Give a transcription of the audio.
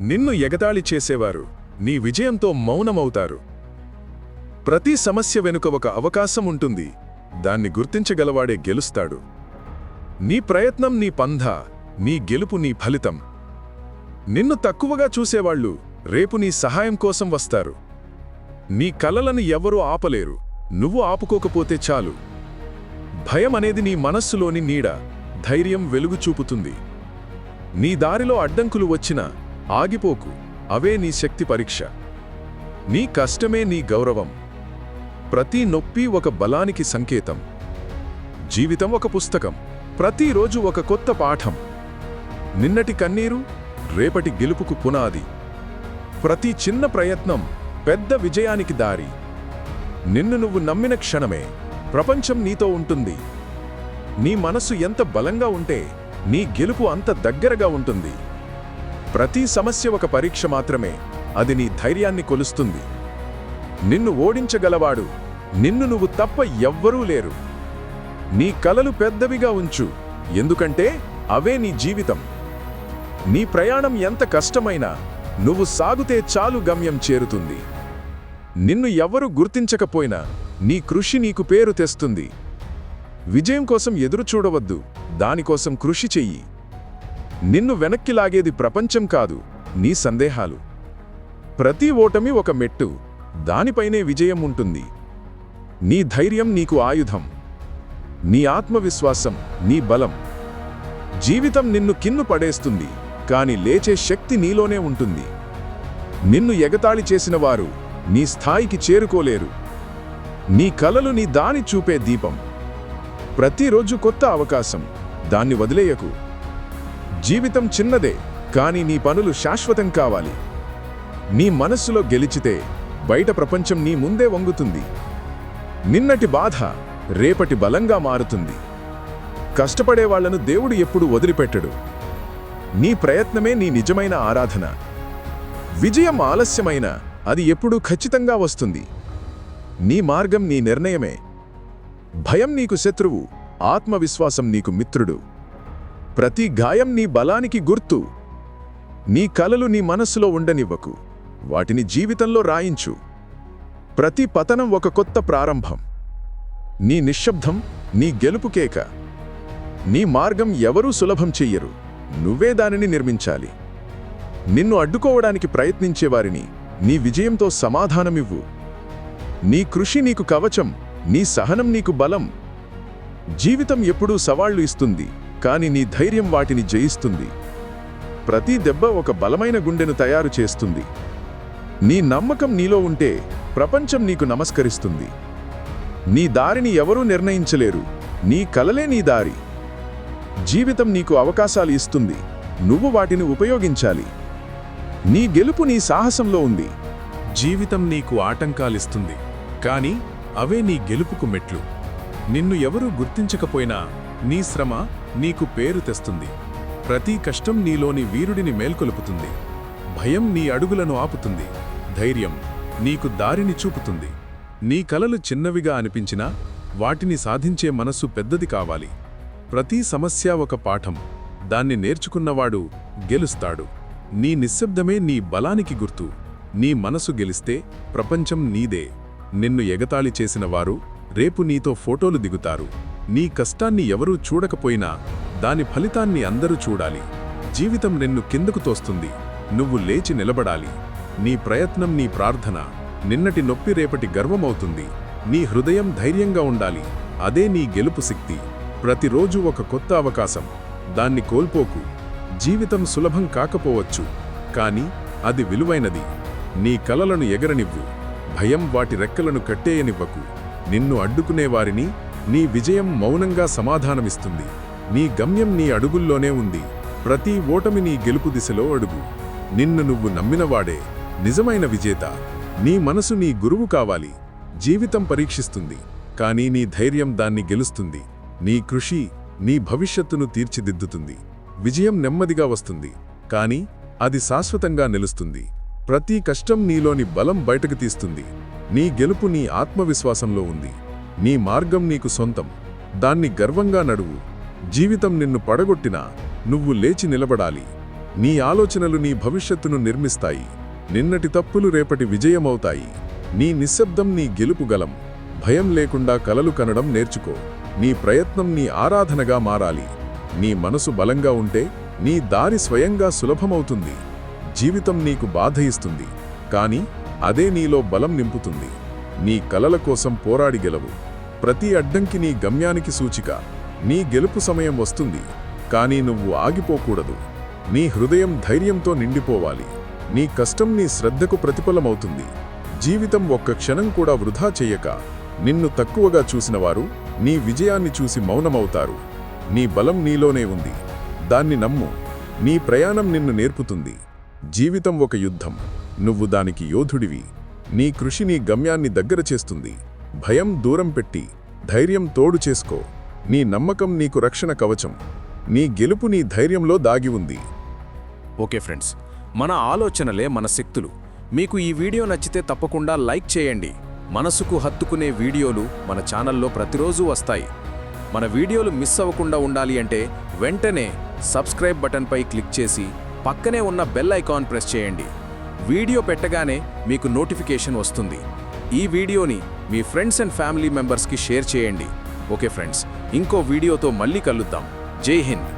నిన్ను ఎగతాళి చేసేవారు. నీ విజయంతో మౌనమవుతారు. ప్రతి సమస్య వెనుక ఒక అవకాశం ఉంటుంది. దాన్ని గుర్తించగలవాడే గెలుస్తాడు. నీ ప్రయత్నం నీ పంధ నీ గెలుపు నీ ఫలితం. నిన్ను తక్కువగా చూసేవాళ్ళు రేపు నీ సహాయం కోసం వస్తారు. నీ కలలను ఎవరూ ఆపలేరు. నువ్వు ఆపుకోకపోతే చాలు. భయం అనేది నీ మనస్సులోని నీడ ధైర్యం వెలుగు చూపుతుంది. నీ దారిలో అడ్డంకులు వచ్చినా ఆగిపోకు అవే నీ శక్తి పరీక్ష. నీ కష్టమే నీ గౌరవం. ప్రతి నొప్పి ఒక బలానికి సంకేతం. జీవితం ఒక పుస్తకం. ప్రతిరోజు ఒక కొత్త పాఠం. నిన్నటి కన్నీరు రేపటి గెలుపుకు పునాది. ప్రతి చిన్న ప్రయత్నం పెద్ద విజయానికి దారి. నిన్ను నువ్వు నమ్మిన క్షణమే ప్రపంచం నీతో ఉంటుంది. నీ మనసు ఎంత బలంగా ఉంటే నీ గెలుపు అంత దగ్గరగా ఉంటుంది. ప్రతి సమస్య ఒక పరీక్ష మాత్రమే. అది నీ ధైర్యాన్ని కొలుస్తుంది. నిన్ను ఓడించగలవాడు నిన్ను నువ్వు తప్ప ఎవ్వరూ లేరు. నీ కలలు పెద్దవిగా ఉంచు ఎందుకంటే అవే నీ జీవితం. నీ ప్రయాణం ఎంత కష్టమైనా నువ్వు సాగుతే చాలు గమ్యం చేరుతుంది. నిన్ను ఎవ్వరూ గుర్తించకపోయినా నీ కృషి నీకు పేరు తెస్తుంది. విజయం కోసం ఎదురు చూడవద్దు దానికోసం కృషి చెయ్యి. నిన్ను వెనక్కి లాగేది ప్రపంచం కాదు నీ సందేహాలు. ప్రతి ఓటమి ఒక మెట్టు దానిపైనే విజయం ఉంటుంది. నీ ధైర్యం నీకు ఆయుధం. నీ ఆత్మవిశ్వాసం నీ బలం. జీవితం నిన్ను కిన్ను పడేస్తుంది కాని లేచే శక్తి నీలోనే ఉంటుంది. నిన్ను ఎగతాళి చేసిన వారు నీ స్థాయికి చేరుకోలేరు. నీ కలలు నీ దాని చూపే దీపం. ప్రతిరోజు కొత్త అవకాశం దాన్ని వదిలేయకు. జీవితం చిన్నదే కానీ నీ పనులు శాశ్వతం కావాలి. నీ మనస్సులో గెలిచితే బయట ప్రపంచం నీ ముందే వంగుతుంది. నిన్నటి బాధ రేపటి బలంగా మారుతుంది. కష్టపడే వాళ్ళను దేవుడు ఎప్పుడు వదిలిపెట్టడు. నీ ప్రయత్నమే నీ నిజమైన ఆరాధన. విజయం ఆలస్యమైన అది ఎప్పుడూ ఖచ్చితంగా వస్తుంది. నీ మార్గం నీ నిర్ణయమే. భయం నీకు శత్రువు ఆత్మవిశ్వాసం నీకు మిత్రుడు. ప్రతి గాయం నీ బలానికి గుర్తు. నీ కలలు నీ మనస్సులో ఉండనివ్వకు. వాటిని జీవితంలో రాయించు. ప్రతి పతనం ఒక కొత్త ప్రారంభం. నీ నిశ్శబ్దం నీ గెలుపు కేక. నీ మార్గం ఎవరూ సులభం చెయ్యరు. నువ్వే దానిని నిర్మించాలి. నిన్ను అడ్డుకోవడానికి ప్రయత్నించేవారిని నీ విజయంతో సమాధానమివ్వు. నీ కృషి నీకు కవచం నీ సహనం నీకు బలం. జీవితం ఎప్పుడూ సవాళ్ళు ఇస్తుంది. కాని నీ ధైర్యం వాటిని జయిస్తుంది. ప్రతి దెబ్బ ఒక బలమైన గుండెను తయారు చేస్తుంది. నీ నమ్మకం నీలో ఉంటే ప్రపంచం నీకు నమస్కరిస్తుంది. నీ దారిని ఎవరూ నిర్ణయించలేరు. నీ కలలే నీ దారి. జీవితం నీకు అవకాశాలు ఇస్తుంది. నువ్వు వాటిని ఉపయోగించాలి. నీ గెలుపు నీ సాహసంలో ఉంది. జీవితం నీకు ఆటంకాలిస్తుంది. కానీ అవే నీ గెలుపుకు మెట్లు. నిన్ను ఎవరూ గుర్తించకపోయినా నీ శ్రమ నీకు పేరు తెస్తుంది. ప్రతి కష్టం నీలోని వీరుడిని మేల్కొలుపుతుంది. భయం నీ అడుగులను ఆపుతుంది. ధైర్యం నీకు దారిని చూపుతుంది. నీ కలలు చిన్నవిగా అనిపించినా వాటిని సాధించే మనస్సు పెద్దది కావాలి. ప్రతి సమస్య ఒక పాఠం. దాన్ని నేర్చుకున్నవాడు గెలుస్తాడు. నీ నిశ్శబ్దమే నీ బలానికి గుర్తు. నీ మనసు గెలిస్తే ప్రపంచం నీదే. నిన్ను ఎగతాళి చేసిన వారు రేపు నీతో ఫోటోలు దిగుతారు. నీ కష్టాన్ని ఎవరూ చూడకపోయినా దాని ఫలితాన్ని అందరూ చూడాలి. జీవితం నిన్ను కిందకు తోస్తుంది. నువ్వు లేచి నిలబడాలి. నీ ప్రయత్నం నీ ప్రార్థన నిన్నటి నొప్పి రేపటి గర్వమవుతుంది. నీ హృదయం ధైర్యంగా ఉండాలి. అదే నీ గెలుపు శక్తి. ప్రతిరోజు ఒక కొత్త అవకాశం. దాన్ని కోల్పోకు. జీవితం సులభం కాకపోవచ్చు. కాని అది విలువైనది. నీ కలలను ఎగరనివ్వు. భయం వాటి రెక్కలను కట్టేయనివ్వకు. నిన్ను అడ్డుకునేవారిని నీ విజయం మౌనంగా సమాధానమిస్తుంది. నీ గమ్యం నీ అడుగుల్లోనే ఉంది. ప్రతి ఓటమి నీ గెలుపు దిశలో అడుగు. నిన్ను నువ్వు నమ్మినవాడే. నిజమైన విజేత. నీ మనసు నీ గురువు కావాలి. జీవితం పరీక్షిస్తుంది. కానీ నీ ధైర్యం దాన్ని గెలుస్తుంది. నీ కృషి నీ భవిష్యత్తును తీర్చిదిద్దుతుంది. విజయం నెమ్మదిగా వస్తుంది. కాని అది శాశ్వతంగా నిలుస్తుంది. ప్రతి కష్టం నీలోని బలం బయటకు తీస్తుంది. నీ గెలుపు నీ ఆత్మవిశ్వాసంలో ఉంది. నీ మార్గం నీకు సొంతం. దాన్ని గర్వంగా నడువు. జీవితం నిన్ను పడగొట్టినా నువ్వు లేచి నిలబడాలి. నీ ఆలోచనలు నీ భవిష్యత్తును నిర్మిస్తాయి. నిన్నటి తప్పులు రేపటి విజయమవుతాయి. నీ నిశ్శబ్దం నీ గెలుపు గలం. భయం లేకుండా కలలు కనడం నేర్చుకో. నీ ప్రయత్నం నీ ఆరాధనగా మారాలి. నీ మనసు బలంగా ఉంటే నీ దారి స్వయంగా సులభమవుతుంది. జీవితం నీకు బాధ ఇస్తుంది. కానీ అదే నీలో బలం నింపుతుంది. నీ కలల కోసం పోరాడి గెలవు. ప్రతి అడ్డంకి నీ గమ్యానికి సూచిక. నీ గెలుపు సమయం వస్తుంది. కానీ నువ్వు ఆగిపోకూడదు. నీ హృదయం ధైర్యంతో నిండిపోవాలి. నీ కష్టం నీ శ్రద్ధకు ప్రతిఫలమవుతుంది. జీవితం ఒక్క క్షణం కూడా వృధా చెయ్యక నిన్ను తక్కువగా చూసినవారు నీ విజయాన్ని చూసి మౌనమవుతారు. నీ బలం నీలోనే ఉంది. దాన్ని నమ్ము. నీ ప్రయాణం నిన్ను నేర్పుతుంది. జీవితం ఒక యుద్ధం. నువ్వు దానికి యోధుడివి. నీ కృషి నీ గమ్యాన్ని దగ్గర చేస్తుంది. భయం దూరం పెట్టి ధైర్యం తోడు చేసుకో. నీ నమ్మకం నీకు రక్షణ కవచం. నీ గెలుపు నీ ధైర్యంలో దాగి ఉంది. ఓకే ఫ్రెండ్స్ మన ఆలోచనలే మన శక్తులు. మీకు ఈ వీడియో నచ్చితే తప్పకుండా లైక్ చేయండి. మనసుకు హత్తుకునే వీడియోలు మన ఛానల్లో ప్రతిరోజు వస్తాయి. మన వీడియోలు మిస్ అవ్వకుండా ఉండాలి అంటే వెంటనే సబ్స్క్రైబ్ బటన్పై క్లిక్ చేసి పక్కనే ఉన్న బెల్ ఐకాన్ ప్రెస్ చేయండి. వీడియో పెట్టగానే మీకు నోటిఫికేషన్ వస్తుంది. ఈ వీడియోని మీ ఫ్రెండ్స్ అండ్ ఫ్యామిలీ మెంబర్స్కి షేర్ చేయండి. ఓకే ఫ్రెండ్స్ ఇంకో వీడియోతో మళ్ళీ కలుద్దాం. జై హింద్.